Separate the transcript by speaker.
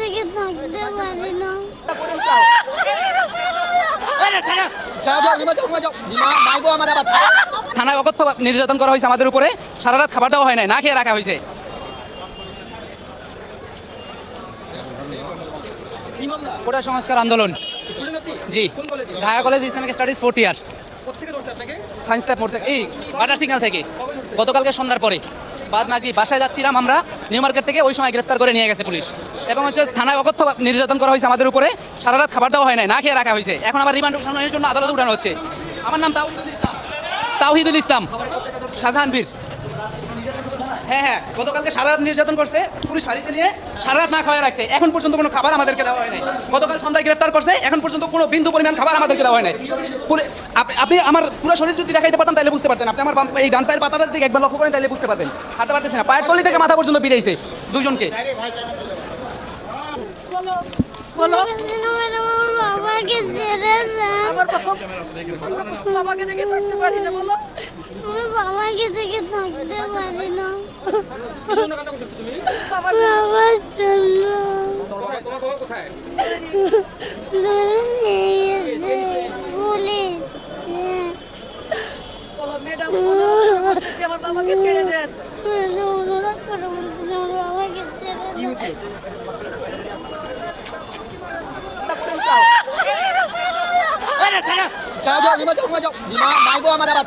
Speaker 1: থেকে থাকতে পারি না
Speaker 2: থানায় অকথ্য নির্যাতন করা হয়েছে আমাদের উপরে। সারা রাত খাবার দেওয়া হয় নাই না খেয়ে রাখা হয়েছে। কোটা সংস্কার আন্দোলন। জি। Dhaka college Islamic studies fourth year. Science lab মোড় থেকে। এই বাটার সিগন্যাল থেকে। গতকালকে সন্ধ্যার পরে। বাদ মাগরি বাসায় যাচ্ছিলাম আমরা, নিউ মার্কেট থেকে ওই সময় গ্রেফতার করে নিয়ে গেছে পুলিশ। এবং হচ্ছে থানায় অকথ্য নির্যাতন করা হয়েছে আমাদের উপরে। সারা রাত খাবার দেওয়া হয় নাই, না খেয়ে রাখা হয়েছে। এখন আবার রিমান্ড সামনের জন্য আদালতে উঠানো হচ্ছে। আমার নাম ইসলাম। তাওহিদুল ইসলাম। শাহজাহান বীর হ্যাঁ হ্যাঁ গতকালকে সারা রাত নির্যাতন করছে, পুলিশ ফাঁড়িতে নিয়ে সারা রাত না খাওয়া রাখছে। এখন পর্যন্ত কোনো খাবার আমাদেরকে দেওয়া হয়নি গতকাল সন্ধ্যায় গ্রেফতার করছে, এখন পর্যন্ত কোনো বিন্দু পরিমাণ খাবার আমাদেরকে দেওয়া হয় আপ- আপনি আমার পুরো শরীর যদি দেখাইতে পারতাম তাহলে বুঝতে পারতেন। আপনি আমার বাম- এই ডান পায়ের পাতাটার দিকে একবার লক্ষ্য করেন তাহলে বুঝতে পারবেন। হাঁটতে পারতেছে না। পায়ের তলি থেকে মাথা পর্যন্ত পিড়াইছে দুজনকে
Speaker 3: বলো।
Speaker 1: ম্যাডাম আমার বাবাকে
Speaker 3: দেখে থাকতে পারি না বলো।
Speaker 1: বাবাকে থেকে থাকতে পারি না।
Speaker 3: বাবার
Speaker 1: বাবার জন্য ধরে নিয়ে গেছে পুলিশ হ্যাঁ।
Speaker 3: বলো ম্যাডাম আমার বাবাকে ছেড়ে দেন।
Speaker 1: অনুরোধ করে
Speaker 4: যাও যাও, নিমা যাও নিমা যাও। নিমা, মাইবো আমার আবার